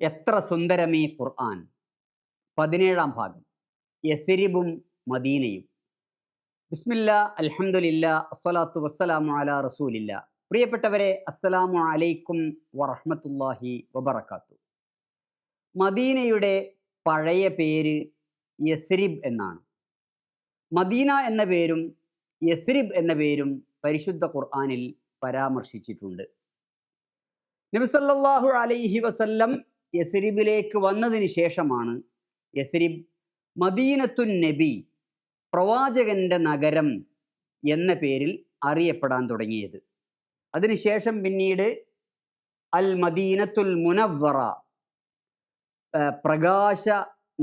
എത്ര സുന്ദരമേ ഖുർആൻ? പതിനേഴാം ഭാഗം. യസിരിബും മദീനയും. ബിസ്മില്ല അലഹമുല്ല അസ്സലാത്തു വസ്സലാമു അല റസൂലില്ല. പ്രിയപ്പെട്ടവരെ അസ്സലാമു അലൈക്കും വറഹമത്തല്ലാഹി വബറക്കാത്തു മദീനയുടെ പഴയ പേര് യസ്രിബ് എന്നാണ്. മദീന എന്ന പേരും യസ്രിബ് എന്ന പേരും പരിശുദ്ധ ഖുർആനിൽ പരാമർശിച്ചിട്ടുണ്ട്. നബിസല്ലാഹു അലൈഹി വസല്ലം യസ്രിബിലേക്ക് വന്നതിന് ശേഷമാണ് യസരിബ് മദീനത്തുൻ നബി പ്രവാചകന്റെ നഗരം എന്ന പേരിൽ അറിയപ്പെടാൻ തുടങ്ങിയത്. അതിനുശേഷം പിന്നീട് അൽ മദീനത്തുൽ മുനവറ പ്രകാശ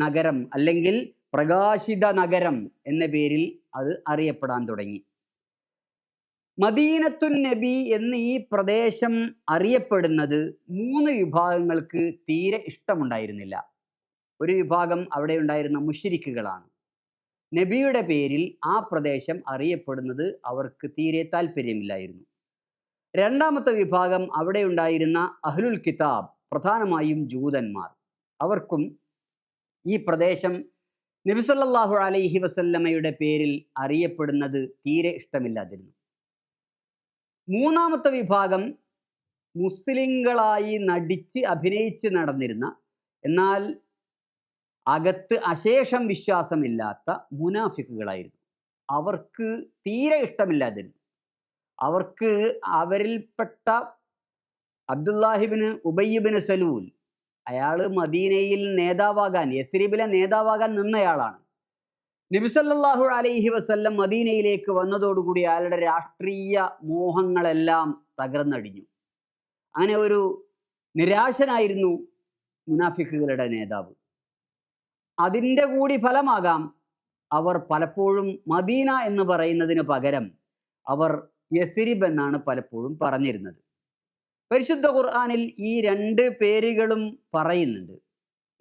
നഗരം അല്ലെങ്കിൽ പ്രകാശിത നഗരം എന്ന പേരിൽ അത് അറിയപ്പെടാൻ തുടങ്ങി. മദീനത്തുൻ നബി എന്ന് ഈ പ്രദേശം അറിയപ്പെടുന്നത് മൂന്ന് വിഭാഗങ്ങൾക്ക് തീരെ ഇഷ്ടമുണ്ടായിരുന്നില്ല. ഒരു വിഭാഗം അവിടെ ഉണ്ടായിരുന്ന മുഷിരിക്കുകളാണ് നബിയുടെ പേരിൽ ആ പ്രദേശം അറിയപ്പെടുന്നത് അവർക്ക് തീരെ താല്പര്യമില്ലായിരുന്നു രണ്ടാമത്തെ വിഭാഗം അവിടെ ഉണ്ടായിരുന്ന അഹ്ലുൽ കിതാബ് പ്രധാനമായും ജൂതന്മാർ. അവർക്കും ഈ പ്രദേശം നബിസല്ലാഹു അലൈഹി വസല്ലമയുടെ പേരിൽ അറിയപ്പെടുന്നത് തീരെ ഇഷ്ടമില്ലാതിരുന്നു. മൂന്നാമത്തെ വിഭാഗം മുസ്ലിങ്ങളായി നടിച്ച് അഭിനയിച്ച് നടന്നിരുന്ന എന്നാൽ അകത്ത് അശേഷം വിശ്വാസമില്ലാത്ത മുനാഫിക്കുകളായിരുന്നു. അവർക്ക് തീരെ ഇഷ്ടമില്ലാതിരുന്നു. അവർക്ക് അവരിൽപ്പെട്ട അബ്ദുല്ലാഹിബിന് ഉബയ്യബിന് സലൂൽ അയാൾ മദീനയിൽ നേതാവാകാൻ യസ്രീബിലെ നേതാവാകാൻ നിന്നയാളാണ്. നബിസല്ലാഹു അലൈഹി വസല്ലം മദീനയിലേക്ക് വന്നതോടുകൂടി അയാളുടെ രാഷ്ട്രീയ മോഹങ്ങളെല്ലാം തകർന്നടിഞ്ഞു. അങ്ങനെ ഒരു നിരാശനായിരുന്നു മുനാഫിക്കുകളുടെ നേതാവ്. അതിന്റെ കൂടി ഫലമാകാം അവർ പലപ്പോഴും മദീന എന്ന് പറയുന്നതിന് പകരം അവർ യസിരിബ് എന്നാണ് പലപ്പോഴും പറഞ്ഞിരുന്നത്. പരിശുദ്ധ ഖുർആാനിൽ ഈ രണ്ട് പേരുകളും പറയുന്നുണ്ട്.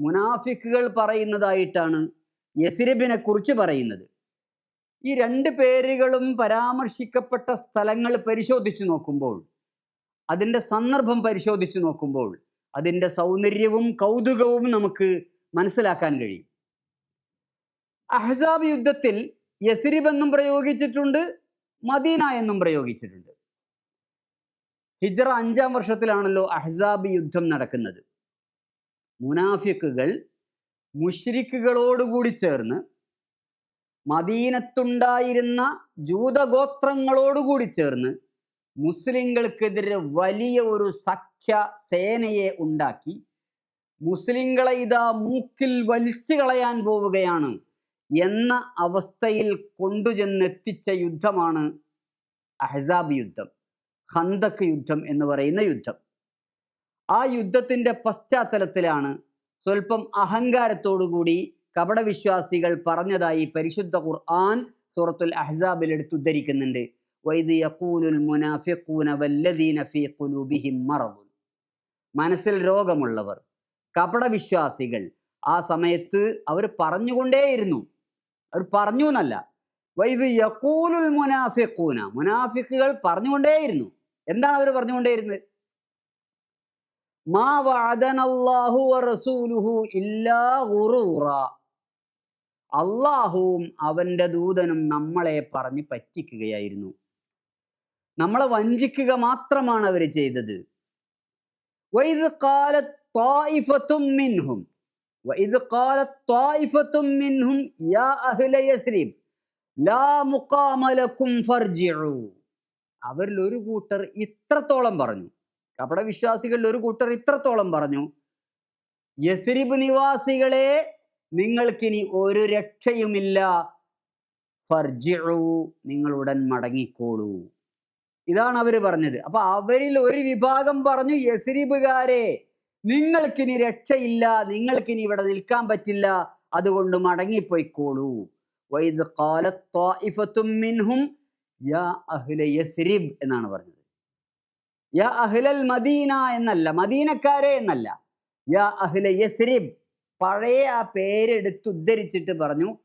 മുനാഫിക്കുകൾ പറയുന്നതായിട്ടാണ് യസിരിബിനെ കുറിച്ച് പറയുന്നത്. ഈ രണ്ട് പേരുകളും പരാമർശിക്കപ്പെട്ട സ്ഥലങ്ങൾ പരിശോധിച്ചു നോക്കുമ്പോൾ അതിന്റെ സന്ദർഭം പരിശോധിച്ചു നോക്കുമ്പോൾ അതിന്റെ സൗന്ദര്യവും കൗതുകവും നമുക്ക് മനസ്സിലാക്കാൻ കഴിയും. അഹ്സാബ് യുദ്ധത്തിൽ യസിരിബ് എന്നും പ്രയോഗിച്ചിട്ടുണ്ട് മദീന എന്നും പ്രയോഗിച്ചിട്ടുണ്ട്. ഹിജ്റ അഞ്ചാം വർഷത്തിലാണല്ലോ അഹ്സാബ് യുദ്ധം നടക്കുന്നത്. മുനാഫിക്കുകൾ മുഷ്രിക്കുകളോടുകൂടി ചേർന്ന് മദീനത്തുണ്ടായിരുന്ന ജൂതഗോത്രങ്ങളോടുകൂടി ചേർന്ന് മുസ്ലിങ്ങൾക്കെതിരെ വലിയ ഒരു സഖ്യ സേനയെ ഉണ്ടാക്കി. മുസ്ലിങ്ങളെ ഇതാ മൂക്കിൽ വലിച്ചു കളയാൻ പോവുകയാണ് എന്ന അവസ്ഥയിൽ കൊണ്ടുചെന്നെത്തിച്ച യുദ്ധമാണ് അഹസാബ് യുദ്ധം ഖന്തക്ക് യുദ്ധം എന്ന് പറയുന്ന യുദ്ധം. ആ യുദ്ധത്തിന്റെ പശ്ചാത്തലത്തിലാണ് സ്വല്പം അഹങ്കാരത്തോടുകൂടി കപടവിശ്വാസികൾ പറഞ്ഞതായി പരിശുദ്ധ ഖുർആൻ സൂറത്തുൽ അഹ്സാബിൽ എടുത്തുദ്ധരിക്കുന്നുണ്ട് വൈദ് യഖൂലുൽ മുനാഫിഖൂന വല്ലദീന ഫീ ഖുലൂബിഹിം മറദുൻ. മനസ്സിൽ രോഗമുള്ളവർ കപടവിശ്വാസികൾ ആ സമയത്ത് അവർ പറഞ്ഞുകൊണ്ടേയിരുന്നു. അവർ പറഞ്ഞു എന്നല്ല വൈദ് യഖൂലുൽ മുനാഫിഖൂന മുനാഫിക്കുകൾ പറഞ്ഞുകൊണ്ടേയിരുന്നു. എന്താണ് അവർ പറഞ്ഞുകൊണ്ടേയിരുന്നത്? മാ വഅദനല്ലാഹു വറസൂലുഹു ഇല്ലാ ഗുറൂറ. അള്ളാഹുവും അവന്റെ ദൂതനും നമ്മളെ പറഞ്ഞ് പറ്റിക്കുകയായിരുന്നു. നമ്മളെ വഞ്ചിക്കുക മാത്രമാണ് അവർ ചെയ്തത്. അവരിൽ ഒരു കൂട്ടർ ഇത്രത്തോളം പറഞ്ഞു. കപടവിശ്വാസികളിൽ ഒരു കൂട്ടർ ഇത്രത്തോളം പറഞ്ഞു യസ്രിബ് നിവാസികളെ നിങ്ങൾക്കിനി ഒരു രക്ഷയുമില്ല. ഫർജിഉ നിങ്ങൾ ഉടൻ മടങ്ങിക്കോളൂ. ഇതാണ് അവർ പറഞ്ഞത്. അപ്പൊ അവരിൽ ഒരു വിഭാഗം പറഞ്ഞു യസ്രിബുകാരെ നിങ്ങൾക്കിനി രക്ഷയില്ല നിങ്ങൾക്കിനി ഇവിടെ നിൽക്കാൻ പറ്റില്ല അതുകൊണ്ട് മടങ്ങിപ്പോയിക്കോളൂ. എന്നാണ് പറഞ്ഞത്. യാ അഹ്ലൽ മദീന എന്നല്ല മദീനക്കാരെ എന്നല്ല. യാ അഹ്ല യസ്രിബ് പഴയ ആ പേരെടുത്ത് ഉദ്ധരിച്ചിട്ട് പറഞ്ഞു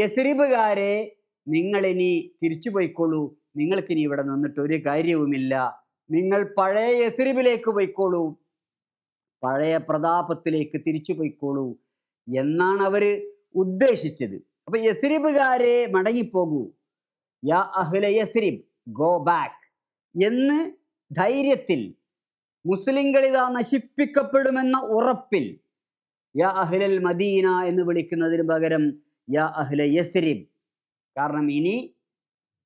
യസ്രിബുകാരെ നിങ്ങൾ ഇനി തിരിച്ചു പോയിക്കോളൂ. നിങ്ങൾക്കിനി ഇവിടെ നിന്നിട്ട് ഒരു കാര്യവുമില്ല. നിങ്ങൾ പഴയ യസ്രിബിലേക്ക് പോയിക്കോളൂ. പഴയ പ്രതാപത്തിലേക്ക് തിരിച്ചു പോയിക്കോളൂ. എന്നാണ് അവർ ഉദ്ദേശിച്ചത്. അപ്പൊ യസ്രിബുകാരെ മടങ്ങിപ്പോകൂ. യാ അഹ്ല യസ്രിബ് ഗോ ബാക്ക്. എന്ന് ധൈര്യത്തിൽ മുസ്ലിങ്ങൾ ഇതാ നശിപ്പിക്കപ്പെടുമെന്ന ഉറപ്പിൽ യാ അഹ്ലൽ മദീന എന്ന് വിളിക്കുന്നതിന് പകരം യാ അഹ്ല യസ്രിബ്. കാരണം ഇനി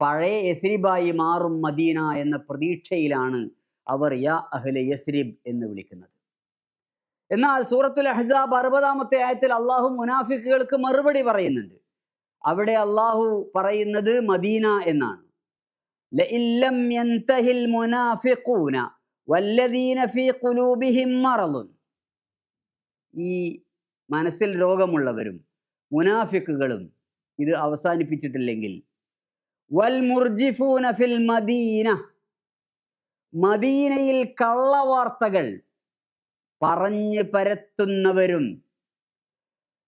പഴയ യസ്രിബായി മാറും മദീന എന്ന പ്രതീക്ഷയിലാണ് അവർ യാ അഹ്ല യസ്രിബ് എന്ന് വിളിക്കുന്നത്. എന്നാൽ സൂറത്തുൽ അഹ്സാബ് അറുപതാമത്തെ ആയത്തിൽ അള്ളാഹു മുനാഫിക്കുകൾക്ക് മറുപടി പറയുന്നുണ്ട്. അവിടെ അള്ളാഹു പറയുന്നത് മദീന എന്നാണ്. ലഇല്ലം യന്തഹിൽ മുനാഫിഖൂന വല്ലദീന ഫീ ഖുലൂബിഹിം മറളുൻ ഈ മനസ്സിൽ രോഗമുള്ളവരും മുനാഫിക്കുകളും ഇത് അവസാനിപ്പിച്ചിട്ടില്ലെങ്കിൽ. വൽ മുർജിഫൂന ഫിൽ മദീന. മദീനയിൽ കള്ളവാർത്തകൾ പറഞ്ഞ് പരത്തുന്നവരും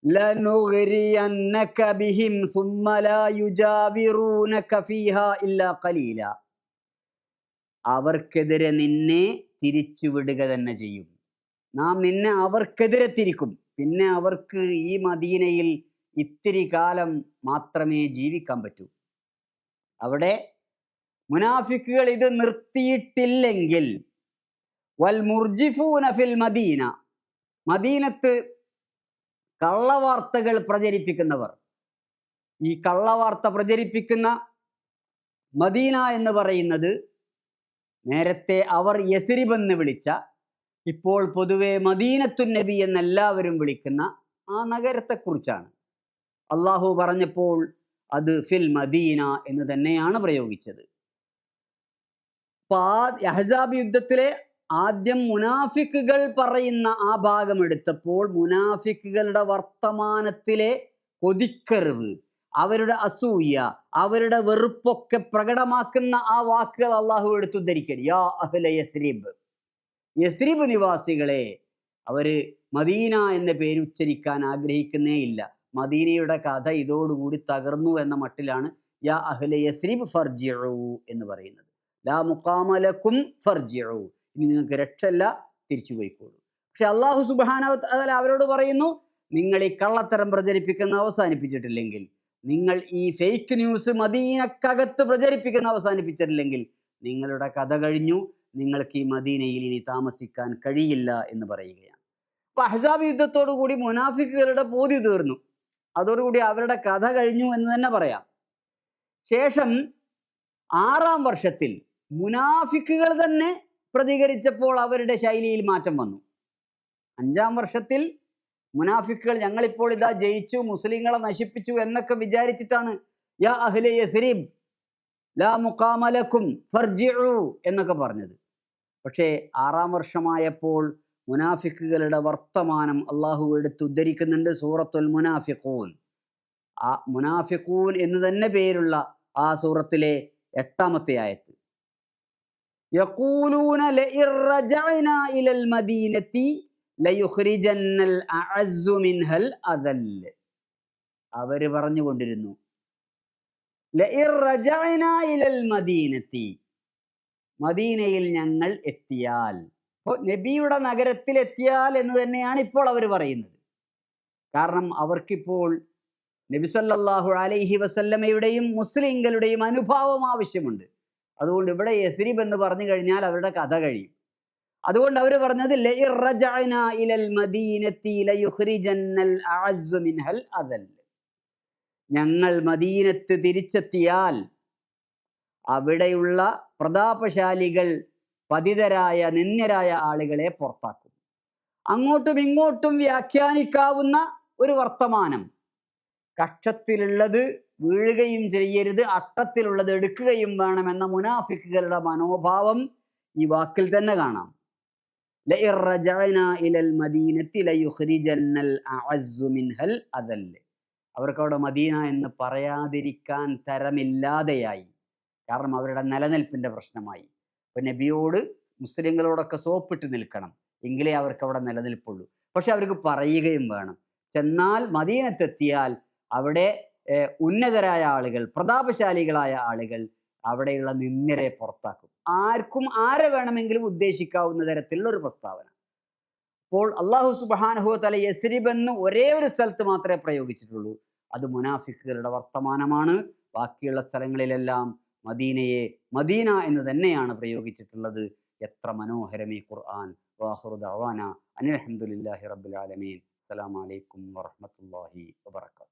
ലനുഗ്രിയന്നക ബിഹിം സുമ്മ ലാ യുജാവിറൂനക ഫീഹാ ഇല്ലാ ഖലീല. അവർക്കെതിരെ നിന്നെ തിരിച്ചുവിടുക തന്നെ ചെയ്യും. നാം നിന്നെ അവർക്കെതിരെ തിരിക്കും. പിന്നെ അവർക്ക് ഈ മദീനയിൽ ഇത്തിരി കാലം മാത്രമേ ജീവിക്കാൻ പറ്റൂ. അവിടെ മുനാഫിക്കുകൾ ഇത് നിർത്തിയിട്ടില്ലെങ്കിൽ വൽ മുർജിഫൂന ഫിൽ മദീന. മദീനത്ത് കള്ളവാർത്തകൾ പ്രചരിപ്പിക്കുന്നവർ. ഈ കള്ളവാർത്ത പ്രചരിപ്പിക്കുന്ന മദീന എന്ന് പറയുന്നത് നേരത്തെ അവർ യസിരിബ് എന്ന് വിളിച്ച ഇപ്പോൾ പൊതുവെ മദീനത്തു നബി എന്നെല്ലാവരും വിളിക്കുന്ന ആ നഗരത്തെക്കുറിച്ചാണ്. അള്ളാഹു പറഞ്ഞപ്പോൾ അത് ഫിൽ മദീന എന്ന് തന്നെയാണ് പ്രയോഗിച്ചത്. അപ്പൊ ആ അഹ്സാബ് യുദ്ധത്തിലെ ആദ്യം മുനാഫിക്കുകൾ പറയുന്ന ആ ഭാഗം എടുത്തപ്പോൾ മുനാഫിക്കുകളുടെ വർത്തമാനത്തിലെ കൊതിക്കറിവ് അവരുടെ അസൂയ അവരുടെ വെറുപ്പൊക്കെ പ്രകടമാക്കുന്ന ആ വാക്കുകൾ അള്ളാഹു എടുത്തുദ്ധരിക്കടി യാ അഹ്ല യസ്രിബ്. യസ്രിബ് നിവാസികളെ അവർ മദീന എന്ന പേര് ഉച്ചരിക്കാൻ ആഗ്രഹിക്കുന്നേ ഇല്ല. മദീനയുടെ കഥ ഇതോടുകൂടി തകർന്നു എന്ന മട്ടിലാണ് യാ അഹ്ല യസ്രീബ് ഫർജിഉ എന്ന് പറയുന്നത്. ലാ മുക്കാമലക്കും ഫർജിഉ. ഇനി നിങ്ങൾക്ക് രക്ഷയില്ല തിരിച്ചു പോയിക്കോളൂ. പക്ഷെ അള്ളാഹു സുബാന അവരോട് പറയുന്നു നിങ്ങൾ ഈ കള്ളത്തരം പ്രചരിപ്പിക്കുന്ന അവസാനിപ്പിച്ചിട്ടില്ലെങ്കിൽ നിങ്ങൾ ഈ ഫേക്ക് ന്യൂസ് മദീനക്കകത്ത് പ്രചരിപ്പിക്കുന്ന അവസാനിപ്പിച്ചിട്ടില്ലെങ്കിൽ നിങ്ങളുടെ കഥ കഴിഞ്ഞു നിങ്ങൾക്ക് ഈ മദീനയിൽ ഇനി താമസിക്കാൻ കഴിയില്ല എന്ന് പറയുകയാണ്. അപ്പൊ അഹ്സാബ് യുദ്ധത്തോടു കൂടി മുനാഫിക്കുകളുടെ പോതി തീർന്നു. അതോടുകൂടി അവരുടെ കഥ കഴിഞ്ഞു എന്ന് തന്നെ പറയാം. ശേഷം ആറാം വർഷത്തിൽ മുനാഫിക്കുകൾ തന്നെ പ്രതികരിച്ചപ്പോൾ അവരുടെ ശൈലിയിൽ മാറ്റം വന്നു. അഞ്ചാം വർഷത്തിൽ മുനാഫിക്കുകൾ ഞങ്ങളിപ്പോൾ ഇതാ ജയിച്ചു മുസ്ലിങ്ങളെ നശിപ്പിച്ചു എന്നൊക്കെ വിചാരിച്ചിട്ടാണ് യാ അഹ്ലെ യസ്രിബ് ലാ മുഖാമലക്കും ഫർജിഉ എന്നൊക്കെ പറഞ്ഞത്. പക്ഷേ ആറാം വർഷമായപ്പോൾ മുനാഫിക്കുകളുടെ വർത്തമാനം അള്ളാഹു എടുത്ത് ഉദ്ധരിക്കുന്നുണ്ട് സൂറത്തുൽ മുനാഫിഖൂൻ. ആ മുനാഫിഖൂൻ എന്ന് തന്നെ പേരുള്ള ആ സൂറത്തിലെ എട്ടാമത്തെ ആയത്ത്. യഖൂലൂന ഇലൽ അഅസ്സു മിൻഹൽ അവർ പറഞ്ഞുകൊണ്ടിരുന്നു കൊണ്ടിരുന്നു ഇലൽ മദീനയിൽ ഞങ്ങൾ എത്തിയാൽ. നബിയുടെ നഗരത്തിൽ എത്തിയാൽ എന്ന് തന്നെയാണ് ഇപ്പോൾ അവർ പറയുന്നത്. കാരണം അവർക്കിപ്പോൾ നബിസല്ലാഹു അലൈഹി വസല്ലമയുടെയും മുസ്ലിങ്ങളുടെയും അനുഭാവം ആവശ്യമുണ്ട്. അതുകൊണ്ട് ഇവിടെ യസ്രിബ് എന്ന് പറഞ്ഞു കഴിഞ്ഞാൽ അവരുടെ കഥ കഴിയും. അതുകൊണ്ട് അവർ പറഞ്ഞത് ഞങ്ങൾ മദീനത്ത് തിരിച്ചെത്തിയാൽ അവിടെയുള്ള പ്രതാപശാലികൾ പതിതരായ നിന്ദ്യരായ ആളുകളെ പുറത്താക്കും. അങ്ങോട്ടും ഇങ്ങോട്ടും വ്യാഖ്യാനിക്കാവുന്ന ഒരു വർത്തമാനം. കക്ഷത്തിലുള്ളത് വീഴുകയും ചെയ്യരുത് അട്ടത്തിലുള്ളത് എടുക്കുകയും വേണമെന്ന മുനാഫിക്കുകളുടെ മനോഭാവം ഈ വാക്കിൽ തന്നെ കാണാം. അവർക്കവിടെ മദീന എന്ന് പറയാതിരിക്കാൻ തരമില്ലാതെയായി. കാരണം അവരുടെ നിലനിൽപ്പിന്റെ പ്രശ്നമായി. ഇപ്പൊ നബിയോട് മുസ്ലിങ്ങളോടൊക്കെ സോപ്പിട്ട് നിൽക്കണം. എങ്കിലേ അവർക്ക് അവിടെ നിലനിൽപ്പുള്ളൂ. പക്ഷെ അവർക്ക് പറയുകയും വേണം. ചെന്നാൽ മദീനത്തെത്തിയാൽ അവിടെ ഉന്നതരായ ആളുകൾ പ്രതാപശാലികളായ ആളുകൾ അവിടെയുള്ള നിന്ദരെ പുറത്താക്കും. ആർക്കും ആരെ വേണമെങ്കിലും ഉദ്ദേശിക്കാവുന്ന തരത്തിലുള്ള ഒരു പ്രസ്താവന. അപ്പോൾ അള്ളാഹു സുബാനഹു തല യസ്രിബ് എന്ന് ഒരേ ഒരു സ്ഥലത്ത് മാത്രമേ പ്രയോഗിച്ചിട്ടുള്ളൂ. അത് മുനാഫിക്കുകളുടെ വർത്തമാനമാണ്. ബാക്കിയുള്ള സ്ഥലങ്ങളിലെല്ലാം മദീനയെ മദീന എന്ന് തന്നെയാണ് പ്രയോഗിച്ചിട്ടുള്ളത്. എത്ര മനോഹരമേ ഖുർആൻ. വാഹുറുദ് ദഅവാന അനിൽ അൽഹംദുലില്ലാഹി റബ്ബിൽ ആലമീൻ. അസ്സലാമു അലൈക്കും വറഹ്മത്തുള്ളാഹി വബറകാതുഹു.